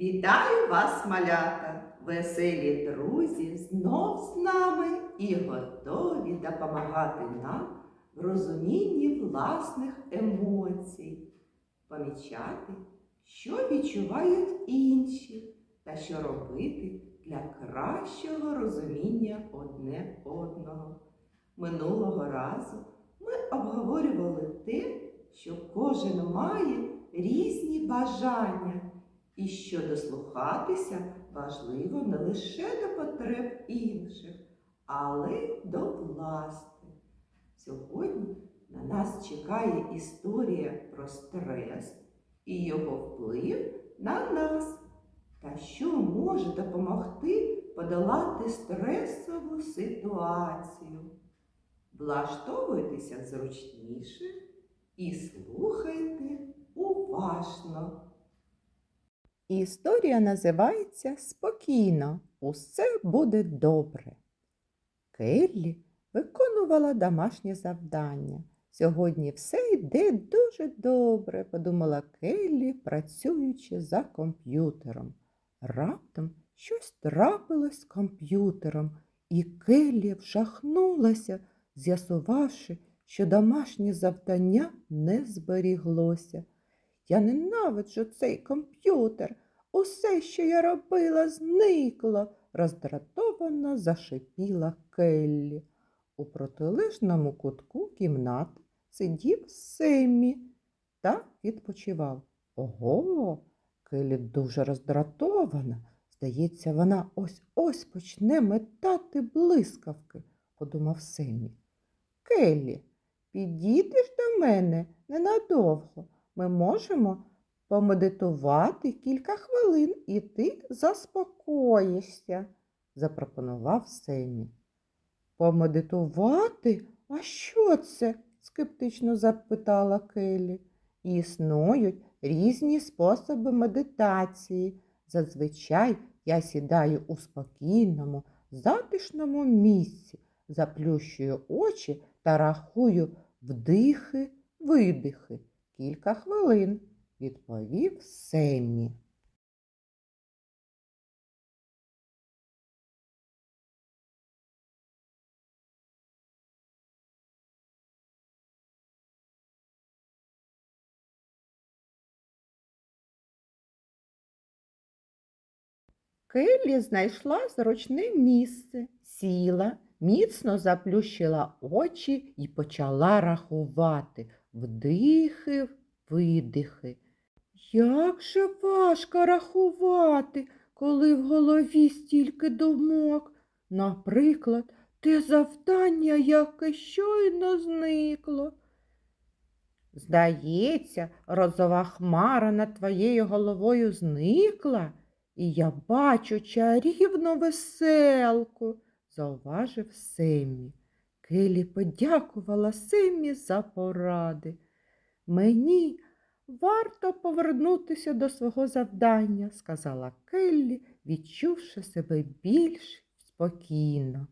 Вітаю вас, малята! Веселі друзі знов з нами і готові допомагати нам в розумінні власних емоцій, помічати, що відчувають інші, та що робити для кращого розуміння одне одного. Минулого разу ми обговорювали те, що кожен має різні бажання. І що дослухатися важливо не лише до потреб інших, але й до власних. Сьогодні на нас чекає історія про стрес і його вплив на нас, та що може допомогти подолати стресову ситуацію. Влаштовуйтеся зручніше і слухайте уважно. Історія називається Спокійно, усе буде добре. Келлі виконувала домашнє завдання. Сьогодні все йде дуже добре, подумала Келлі, працюючи за комп'ютером. Раптом щось трапилось з комп'ютером, і Келлі вжахнулася, з'ясувавши, що домашнє завдання не зберіглося. Я ненавиджу цей комп'ютер. Усе, що я робила, зникло, роздратовано зашипіла Келлі. У протилежному кутку кімнати сидів Семмі та відпочивав. Ого, Келлі дуже роздратована. Здається, вона ось ось почне метати блискавки, подумав Семмі. Келлі, підійдеш до мене ненадовго. Ми можемо помедитувати кілька хвилин, і ти заспокоїшся, запропонував Семі. Помедитувати? А що це? скептично запитала Келі. Існують різні способи медитації. Зазвичай я сідаю у спокійному, затишному місці, заплющую очі та рахую вдихи, видихи. Кілька хвилин, відповів Семмі. Келлі знайшла зручне місце, сіла, міцно заплющила очі і почала рахувати вдихи, видихи. Як же важко рахувати, коли в голові стільки думок. Наприклад, те завдання, яке щойно зникло. Здається, розова хмара над твоєю головою зникла, і я бачу чарівну веселку, зауважив Семмі. Келі подякувала Семмі за поради. Мені варто повернутися до свого завдання, сказала Келлі, відчувши себе більш спокійно.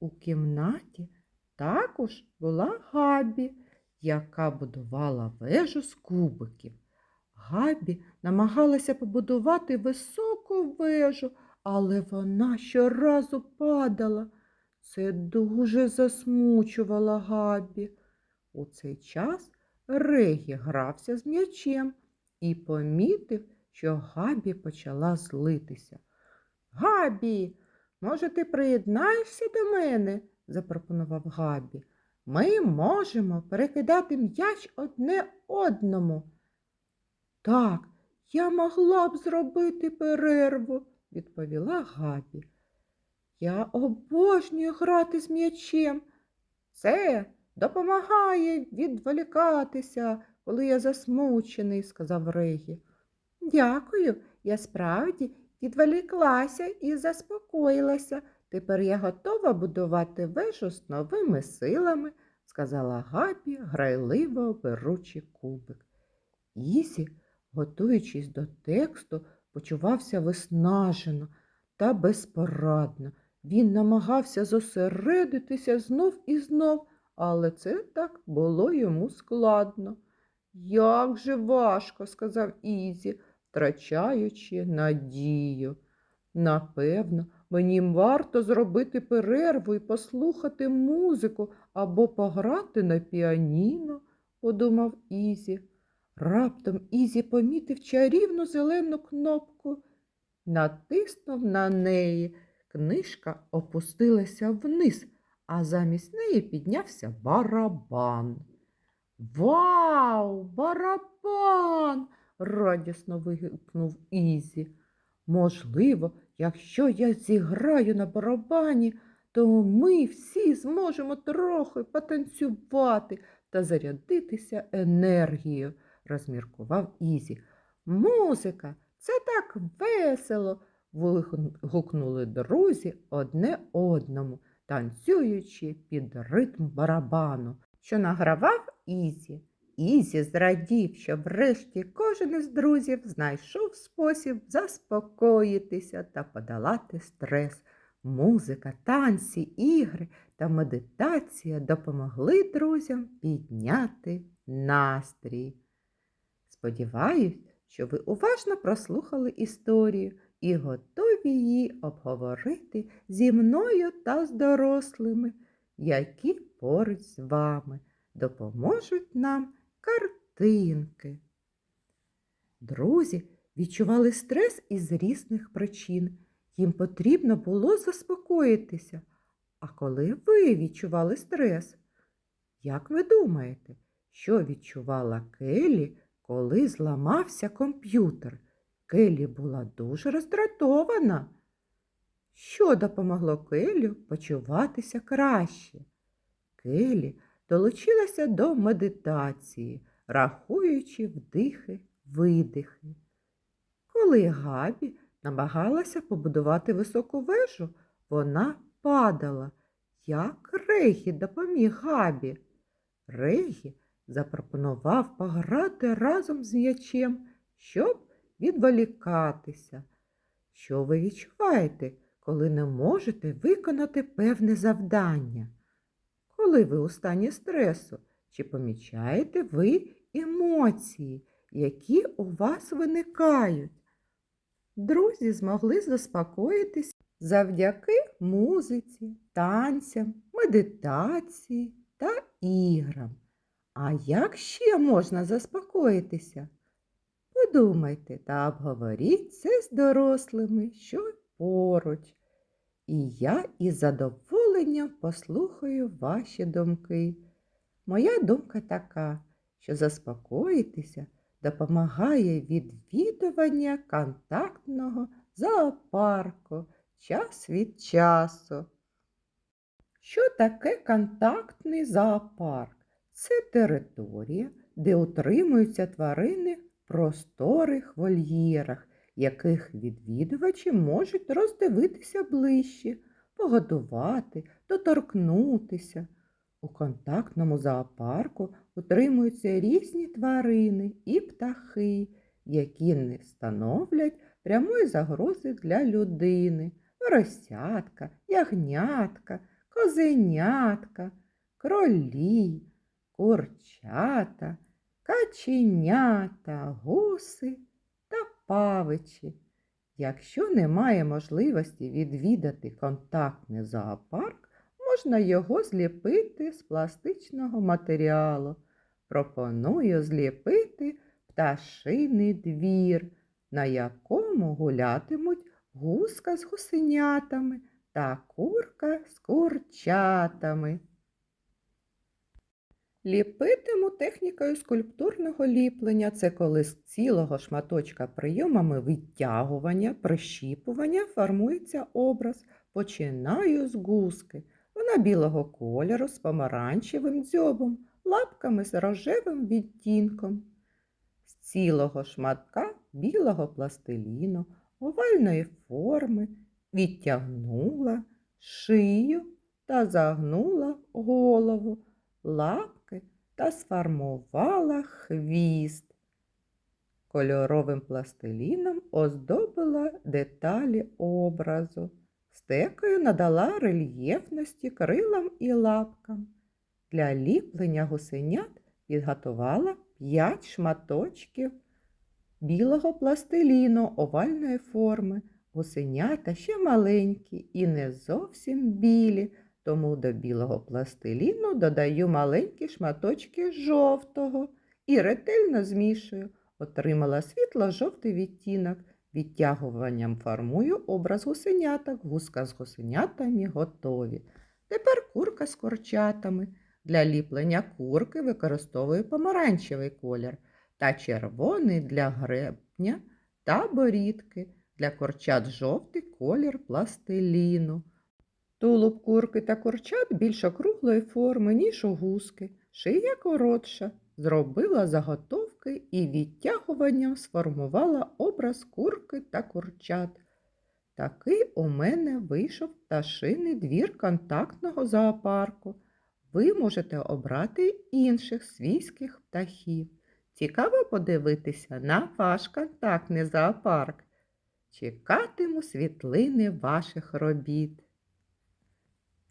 У кімнаті також була Габі, яка будувала вежу з кубиків. Габі намагалася побудувати високу вежу, але вона щоразу падала. Це дуже засмучувало Габі. У цей час Регі грався з м'ячем і помітив, що Габі почала злитися. Габі, може, ти приєднаєшся до мене? запропонував Габі. Ми можемо перекидати м'яч одне одному. Так, я могла б зробити перерву, відповіла Габі. Я обожнюю грати з м'ячем. Це допомагає відволікатися, коли я засмучений, сказав Регі. Дякую, я справді відволіклася і заспокоїлася. Тепер я готова будувати вежу з новими силами, сказала Габі, грайливо беручи кубик. Ізі, готуючись до тексту, почувався виснажено та безпорадно. Він намагався зосередитися знов і знов, але це так було йому складно. Як же важко, сказав Ізі, втрачаючи надію. Напевно, мені варто зробити перерву і послухати музику або пограти на піаніно, подумав Ізі. Раптом Ізі помітив чарівну зелену кнопку, натиснув на неї. Книжка опустилася вниз, а замість неї піднявся барабан. Вау, барабан! радісно вигукнув Ізі. Можливо, якщо я зіграю на барабані, то ми всі зможемо трохи потанцювати та зарядитися енергією, розміркував Ізі. Музика, це так весело. вигукнули друзі одне одному, танцюючи під ритм барабану, що награвав Ізі. Ізі зрадів, що врешті кожен із друзів знайшов спосіб заспокоїтися та подолати стрес. Музика, танці, ігри та медитація допомогли друзям підняти настрій. Сподіваюсь, що ви уважно прослухали історію і готові її обговорити зі мною та з дорослими, які поруч з вами допоможуть нам картинки. Друзі відчували стрес із різних причин. Їм потрібно було заспокоїтися. А коли ви відчували стрес? Як ви думаєте, що відчувала Келі, коли зламався комп'ютер? Келі була дуже роздратована. Що допомогло Келю почуватися краще? Келі долучилася до медитації, рахуючи вдихи, видихи. Коли Габі намагалася побудувати високу вежу, вона падала. Як Регі допоміг Габі? Регі запропонував пограти разом з м'ячем, щоб відволікатися. Що ви відчуваєте, коли не можете виконати певне завдання? Коли ви у стані стресу, чи помічаєте ви емоції, які у вас виникають? Друзі змогли заспокоїтись завдяки музиці, танцям, медитації та іграм. А як ще можна заспокоїтися? Подумайте та обговоріть це з дорослими, що поруч. І я із задоволенням послухаю ваші думки. Моя думка така, що заспокоїтися допомагає відвідування контактного зоопарку час від часу. Що таке контактний зоопарк? Це територія, де утримуються тварини просторих вольєрах, яких відвідувачі можуть роздивитися ближче, погодувати, доторкнутися. У контактному зоопарку утримуються різні тварини і птахи, які не становлять прямої загрози для людини. Поросятка, ягнятка, козенятка, кролі, курчата, каченята, гуси та павичі. Якщо немає можливості відвідати контактний зоопарк, можна його зліпити з пластичного матеріалу. Пропоную зліпити пташиний двір, на якому гулятимуть гуска з гусенятами та курка з курчатами. Ліпитиму технікою скульптурного ліплення. Це коли з цілого шматочка прийомами витягування, прищіпування формується образ. Починаю з гуски. Вона білого кольору з помаранчевим дзьобом, лапками з рожевим відтінком. З цілого шматка білого пластиліну, овальної форми, відтягнула шию та загнула голову, лапки та сформувала хвіст. Кольоровим пластиліном оздобила деталі образу, стекою надала рельєфності крилам і лапкам. Для ліплення гусенят підготувала 5 шматочків білого пластиліну овальної форми. Гусенята ще маленькі і не зовсім білі, тому до білого пластиліну додаю маленькі шматочки жовтого і ретельно змішую. Отримала світло-жовтий відтінок. Відтягуванням формую образ гусеняток. Гуска з гусенятами готові. Тепер курка з курчатами. Для ліплення курки використовую помаранчевий колір та червоний для гребня та борідки. Для курчат жовтий колір пластиліну. Тулуб курки та курчат більш округлої форми, ніж у гуски. Шия коротша. Зробила заготовки і відтягуванням сформувала образ курки та курчат. Такий у мене вийшов пташиний двір контактного зоопарку. Ви можете обрати інших свійських птахів. Цікаво подивитися на ваш контактний зоопарк. Чекатиму світлини ваших робіт.